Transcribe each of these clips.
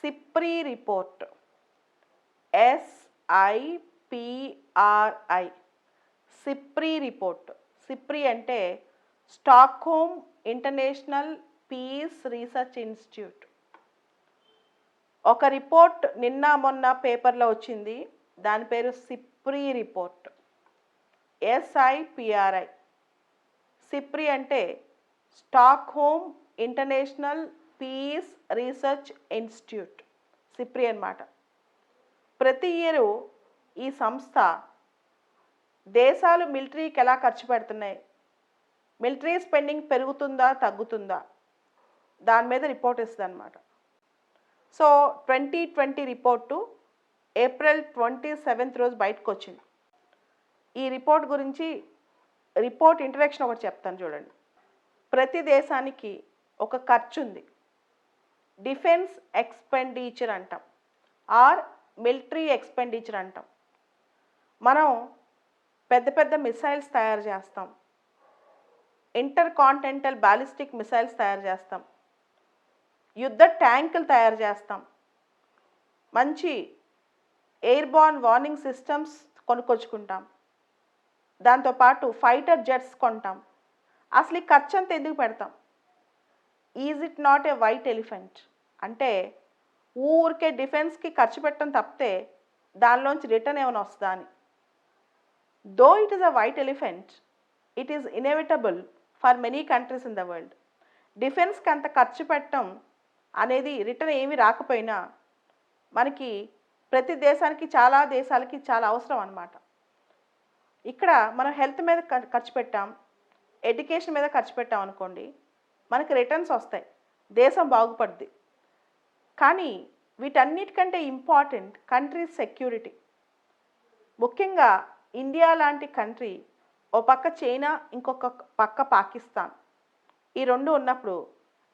SIPRI report. S I P R I SIPRI report. SIPRI అంటే Stockholm International Peace Research Institute. ఒక report నిన్న మొన్న పేపర్లో వచ్చింది. దాని పేరు సిప్రీ రిపోర్ట్. ఎస్ఐపిఆర్ఐ సిప్రీ అంటే Stockholm International Peace Research Institute SIPRI అన్నమాట. ప్రతి ఇయరు ఈ సంస్థ దేశాలు మిలిటరీకి ఎలా ఖర్చు పెడుతున్నాయి? మిలిటరీ స్పెండింగ్ పెరుగుతుందా తగ్గుతుందా? దాని మీద రిపోర్ట్ ఇస్తుంది అనమాట so twenty twenty report April twenty seventh రోజు బయటకు వచ్చింది. ఈ రిపోర్ట్ గురించి రిపోర్ట్ ఇంట్రడక్షన్ ఒకటి చెప్తాను చూడండి. ప్రతి దేశానికి ఒక ఖర్చు ఉంది. డిఫెన్స్ ఎక్స్పెండిచర్ అంటాం. ఆర్ మిలిటరీ ఎక్స్పెండిచర్ అంటాం. మనం పెద్ద పెద్ద మిసైల్స్ తయారు చేస్తాం. ఇంటర్ కాంటినెంటల్ బ్యాలిస్టిక్ మిసైల్స్ తయారు చేస్తాం. యుద్ధ ట్యాంకులు తయారు చేస్తాం. మంచి ఎయిర్బార్న్ వార్నింగ్ సిస్టమ్స్ కొనుక్కొచ్చుకుంటాం. దాంతోపాటు ఫైటర్ జెట్స్ కొంటాం. అసలు ఈ ఖర్చు అంతా ఎందుకు పెడతాం? Is it not a white elephant అంటే ఊరికే డిఫెన్స్కి ఖర్చు పెట్టడం తప్పితే దానిలోంచి రిటర్న్ ఏమైనా వస్తుందా అని. Though it is a white elephant it is inevitable for many countries in the world డిఫెన్స్కి అంత ఖర్చు పెట్టడం అనేది రిటర్న్ ఏమీ రాకపోయినా మనకి ప్రతి దేశానికి చాలా దేశాలకి చాలా అవసరం అన్నమాట. ఇక్కడ మనం హెల్త్ మీద ఖర్చు పెట్టాం ఎడ్యుకేషన్ మీద ఖర్చు పెట్టాం అనుకోండి మనకి రిటర్న్స్ వస్తాయి. దేశం బాగుపడుద్ది. కానీ వీటన్నిటికంటే ఇంపార్టెంట్ కంట్రీ సెక్యూరిటీ ముఖ్యంగా ఇండియా లాంటి కంట్రీ ఓ పక్క చైనా ఇంకొక పక్క పాకిస్తాన్. ఈ రెండు ఉన్నప్పుడు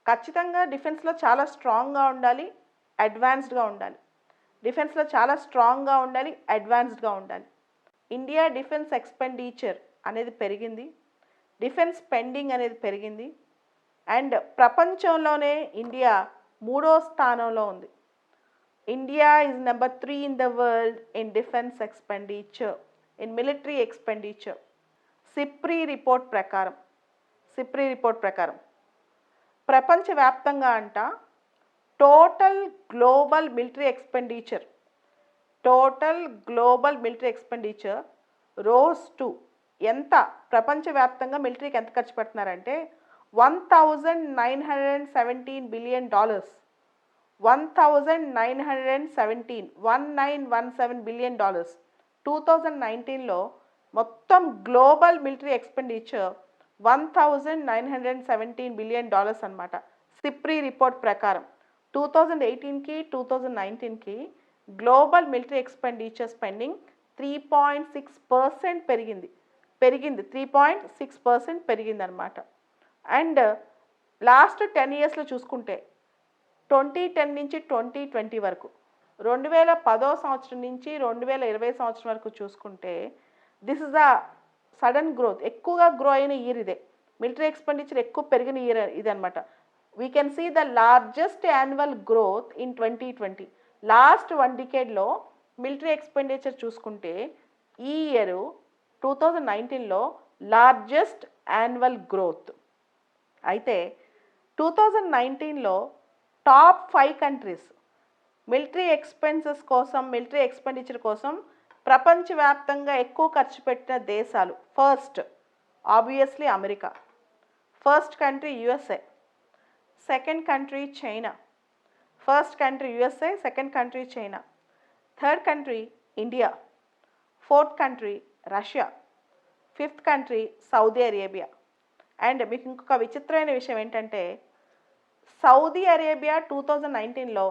ఖచ్చితంగా డిఫెన్స్లో చాలా స్ట్రాంగ్గా ఉండాలి అడ్వాన్స్డ్గా ఉండాలి. డిఫెన్స్లో చాలా స్ట్రాంగ్గా ఉండాలి అడ్వాన్స్డ్గా ఉండాలి. ఇండియా డిఫెన్స్ ఎక్స్పెండిచర్ అనేది పెరిగింది. డిఫెన్స్ స్పెండింగ్ అనేది పెరిగింది. అండ్ ప్రపంచంలోనే ఇండియా మూడో స్థానంలో ఉంది. India is number three in the world in defence expenditure in military expenditure SIPRI report ప్రకారం సిప్రీ రిపోర్ట్ ప్రకారం. ప్రపంచవ్యాప్తంగా అంట total global military expenditure total global military expenditure rose to ఎంత? ప్రపంచవ్యాప్తంగా మిలిటరీకి ఎంత ఖర్చు పెడుతున్నారంటే one thousand nine hundred and seventeen billion dollars one thousand nine hundred and seventeen one nine one seven billion dollars two thousand నైన్టీన్లో మొత్తం global military expenditure one thousand nine hundred and seventeen billion dollars అనమాట SIPRI report ప్రకారం two thousand ఎయిటీన్కి two thousand నైన్టీన్కి global military expenditure spending three point six percent పెరిగింది. పెరిగింది three point six percent పెరిగింది అనమాట and last ten ఇయర్స్లో చూసుకుంటే twenty ten నుంచి ట్వంటీ ట్వంటీ వరకు రెండు వేల పదో సంవత్సరం నుంచి రెండు వేల ఇరవై సంవత్సరం వరకు చూసుకుంటే this is the sudden growth ఎక్కువగా గ్రో అయిన ఇయర్ ఇదే. మిలిటరీ ఎక్స్పెండిచర్ ఎక్కువ పెరిగిన ఇయర్ ఇది అనమాట we can see the largest annual growth in twenty twenty last one డికేడ్లో military expenditure చూసుకుంటే ఈ ఇయర్ టూ థౌజండ్ నైన్టీన్లో లార్జెస్ట్ యాన్యువల్ గ్రోత్ అయితే టూ థౌజండ్ నైన్టీన్లో top five countries military expenses కోసం మిలిటరీ ఎక్స్పెండిచర్ కోసం ప్రపంచవ్యాప్తంగా ఎక్కువ ఖర్చు పెట్టిన దేశాలు first obviously America. First country USA second country China first country USA second country China third country India fourth country Russia fifth country Saudi Arabia and మీకు ఇంకొక విచిత్రమైన విషయం ఏంటంటే సౌదీ అరేబియా టూ థౌజండ్ నైన్టీన్లో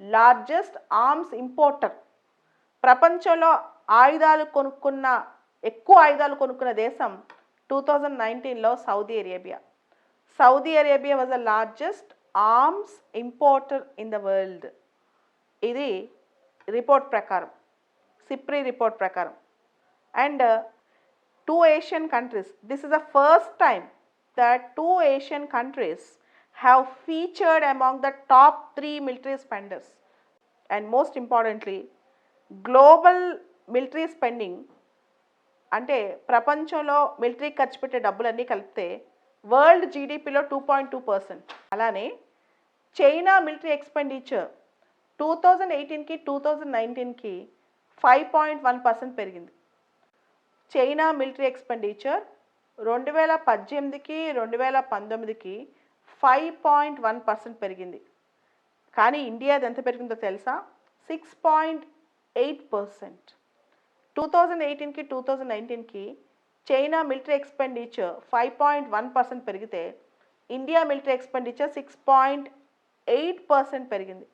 లార్జెస్ట్ ఆర్మ్స్ ఇంపోర్టర్ ప్రపంచంలో ఆయుధాలు కొనుక్కున్న ఎక్కువ ఆయుధాలు కొనుక్కున్న దేశం టూ థౌజండ్ నైన్టీన్లో Saudi Arabia. Saudi Arabia was the largest arms importer in the world ఇది రిపోర్ట్ ప్రకారం సిప్రీ రిపోర్ట్ ప్రకారం. And two Asian countries this is the first time that two Asian countries have featured among the top three military spenders. And most importantly global military spending అంటే ప్రపంచంలో military ఖర్చు పెట్టే డబ్బులన్నీ కలిపితే world జీడిపిలో two point two percent అలానే China military expenditure two thousand ఎయిటీన్కి two thousand నైన్టీన్కి five point one percent పెరిగింది చైనా మిలిటరీ ఎక్స్పెండిచర్ రెండు వేల పద్దెనిమిదికి రెండు వేల పంతొమ్మిదికి ఫైవ్ పాయింట్ వన్ పర్సెంట్ పెరిగింది. కానీ ఇండియాది ఎంత పెరిగిందో తెలుసా? Six point eight percent two thousand ఎయిటీన్కి two thousand నైన్టీన్కి China military expenditure five point one percent పెరిగితే India military expenditure six point eight percent పెరిగింది.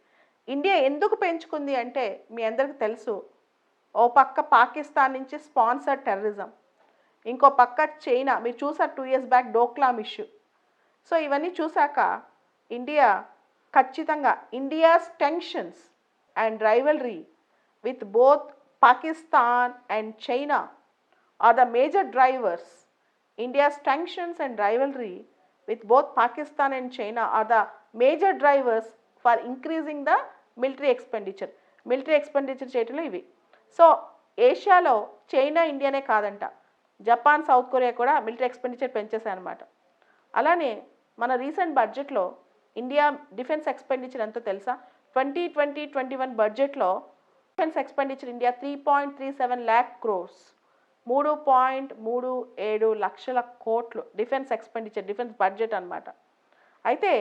ఇండియా ఎందుకు పెంచుకుంది అంటే మీ అందరికి తెలుసు. ఓ పక్క పాకిస్తాన్ నుంచి స్పాన్సర్ టెర్రరిజం. ఇంకో పక్క చైనా మీరు చూసారు two years back Doklam issue so ఇవన్నీ చూశాక ఇండియా ఖచ్చితంగా India's tensions and rivalry with both Pakistan and China are the major drivers. India's tensions and rivalry with both Pakistan and China are the major drivers for increasing the military expenditure. Military expenditure చేయటంలో ఇవి. So ఏషియాలో China ఇండియానే కాదంట. Japan South Korea కూడా military expenditure పెంచేశాయి అనమాట అలానే మన రీసెంట్ బడ్జెట్లో ఇండియా డిఫెన్స్ ఎక్స్పెండిచర్ ఎంతో తెలుసా? ట్వంటీ ట్వంటీ ట్వంటీ వన్ బడ్జెట్లో defence expenditure India three point three seven lakh crores మూడు పాయింట్ మూడు ఏడు లక్షల కోట్లు డిఫెన్స్ ఎక్స్పెండిచర్ డిఫెన్స్ బడ్జెట్ అనమాట అయితే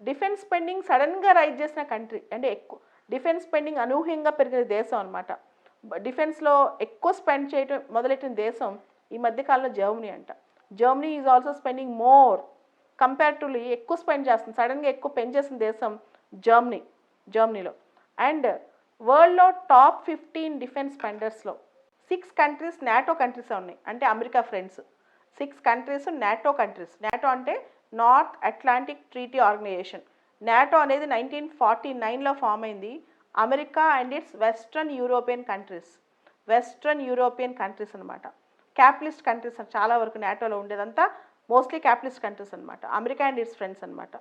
డిఫెన్స్ స్పెండింగ్ సడన్గా రైజ్ చేసిన కంట్రీ అంటే ఎక్కువ డిఫెన్స్ స్పెండింగ్ అనూహ్యంగా పెరిగిన దేశం అనమాట డిఫెన్స్లో ఎక్కువ స్పెండ్ చేయడం మొదలెట్టిన దేశం ఈ మధ్యకాలంలో జర్మనీ అంట. Germany is also spending more comparatively ఎక్కువ స్పెండ్ చేస్తుంది. సడన్గా ఎక్కువ పెంచేసిన దేశం జర్మనీ జర్మనీలో. అండ్ వరల్డ్లో టాప్ ఫిఫ్టీన్ డిఫెన్స్ స్పెండర్స్లో సిక్స్ కంట్రీస్ నాటో కంట్రీస్ ఉన్నాయి. అంటే America friends six countries NATO countries NATO అంటే North Atlantic Treaty Organization NATO అనేది నైన్టీన్ ఫార్టీ నైన్లో ఫామ్ అయింది. America and its western European countries western European countries అనమాట capitalist countries చాలా వరకు నాటోలో ఉండేదంతా మోస్ట్లీ క్యాపిటలిస్ట్ కంట్రీస్ అనమాట అమెరికా అండ్ ఇట్స్ ఫ్రెండ్స్ అనమాట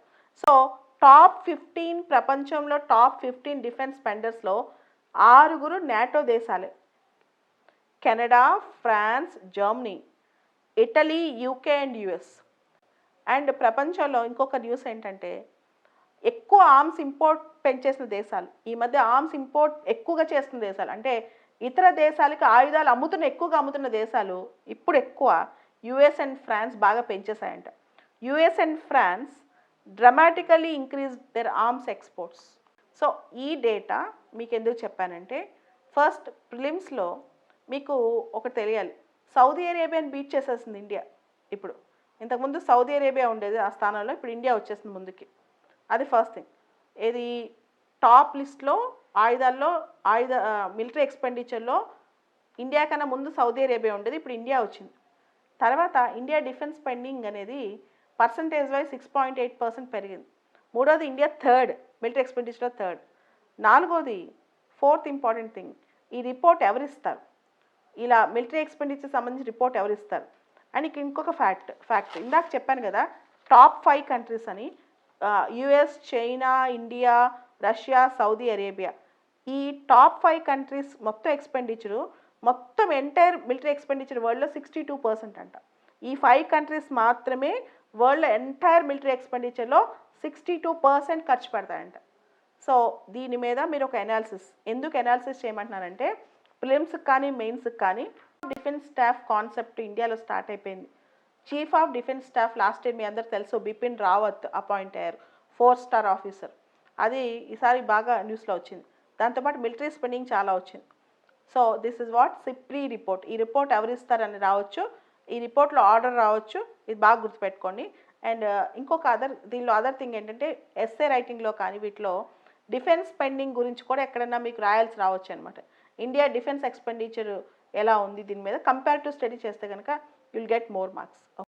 సో టాప్ ఫిఫ్టీన్ ప్రపంచంలో టాప్ ఫిఫ్టీన్ డిఫెన్స్ స్పెండర్స్లో ఆరుగురు NATO దేశాలే. Canada France Germany Italy UK and US. And ప్రపంచంలో ఇంకొక న్యూస్ ఏంటంటే ఎక్కువ ఆర్మ్స్ ఇంపోర్ట్ పెంచేసిన దేశాలు ఈ మధ్య ఆర్మ్స్ ఇంపోర్ట్ ఎక్కువగా చేస్తున్న దేశాలు అంటే ఇతర దేశాలకి ఆయుధాలు అమ్ముతున్న ఎక్కువగా అమ్ముతున్న దేశాలు ఇప్పుడు ఎక్కువ యుఎస్ అండ్ ఫ్రాన్స్ బాగా పెంచేశాయంట. US and France dramatically increase their arms exports so ఈ డేటా మీకు ఎందుకు చెప్పానంటే ఫస్ట్ ప్రిలిమ్స్లో మీకు ఒకటి తెలియాలి. సౌదీ అరేబియాని బీట్ చేసేసింది ఇండియా ఇప్పుడు. ఇంతకుముందు సౌదీ అరేబియా ఉండేది ఆ స్థానంలో ఇప్పుడు ఇండియా వచ్చేసింది ముందుకి. అది ఫస్ట్ థింగ్ ఇది టాప్ లిస్ట్లో ఆయుధాల్లో ఆయుధ మిలిటరీ ఎక్స్పెండిచర్లో ఇండియా కన్నా ముందు సౌదీ అరేబియా ఉండేది ఇప్పుడు ఇండియా వచ్చింది. తర్వాత ఇండియా డిఫెన్స్ స్పెండింగ్ అనేది percentage wise six point eight percent పెరిగింది. మూడోది ఇండియా థర్డ్ మిలిటరీ ఎక్స్పెండిచర్లో థర్డ్ నాలుగోది ఫోర్త్ ఇంపార్టెంట్ థింగ్ ఈ రిపోర్ట్ ఎవరిస్తారు ఇలా మిలిటరీ ఎక్స్పెండిచర్ సంబంధించి రిపోర్ట్ ఎవరు ఇస్తారు? అండ్ ఇక ఇంకొక ఫ్యాక్ట్ ఫ్యాక్ట్ ఇందాక చెప్పాను కదా టాప్ ఫైవ్ కంట్రీస్ అని US China India Russia Saudi Arabia ఈ టాప్ ఫైవ్ కంట్రీస్ మొత్తం ఎక్స్పెండిచరు మొత్తం ఎంటైర్ మిలిటరీ ఎక్స్పెండిచర్ వరల్డ్లో సిక్స్టీ టూ పర్సెంట్ అంట. ఈ ఫైవ్ కంట్రీస్ మాత్రమే వరల్డ్ ఎంటైర్ మిలిటరీ ఎక్స్పెండిచర్లో సిక్స్టీ టూ పర్సెంట్ ఖర్చు పెడతాయంట. సో దీని మీద మీరు ఒక ఎనాలిసిస్ ఎందుకు ఎనాలిసిస్ చేయమంటున్నానంటే ప్రిలిమ్స్కి కానీ మెయిన్స్కి కానీ డిఫెన్స్ స్టాఫ్ కాన్సెప్ట్ ఇండియాలో స్టార్ట్ అయిపోయింది. Chief of defence staff last time మీ అందరు తెలుసు బిపిన్ రావత్ అపాయింట్ అయ్యారు ఫోర్ స్టార్ ఆఫీసర్ అది ఈసారి బాగా న్యూస్లో వచ్చింది. దాంతోపాటు మిలిటరీ స్పెండింగ్ చాలా వచ్చింది. So this is what SIPRI report ఈ రిపోర్ట్ ఎవరు ఇస్తారని రావచ్చు. ఈ రిపోర్ట్లో ఆర్డర్ రావచ్చు. ఇది బాగా గుర్తుపెట్టుకోండి. అండ్ uh, ఇంకొక అదర్ దీనిలో అదర్ థింగ్ ఏంటంటే ఎస్ఏ రైటింగ్లో కానీ వీటిలో డిఫెన్స్ స్పెండింగ్ గురించి కూడా ఎక్కడైనా మీకు రాయాల్సి రావచ్చు అనమాట ఇండియా డిఫెన్స్ ఎక్స్పెండిచర్ ఎలా ఉంది దీని మీద? కంపేర్ టు స్టడీ చేస్తే కనుక యుల్ గెట్ మోర్ మార్క్స్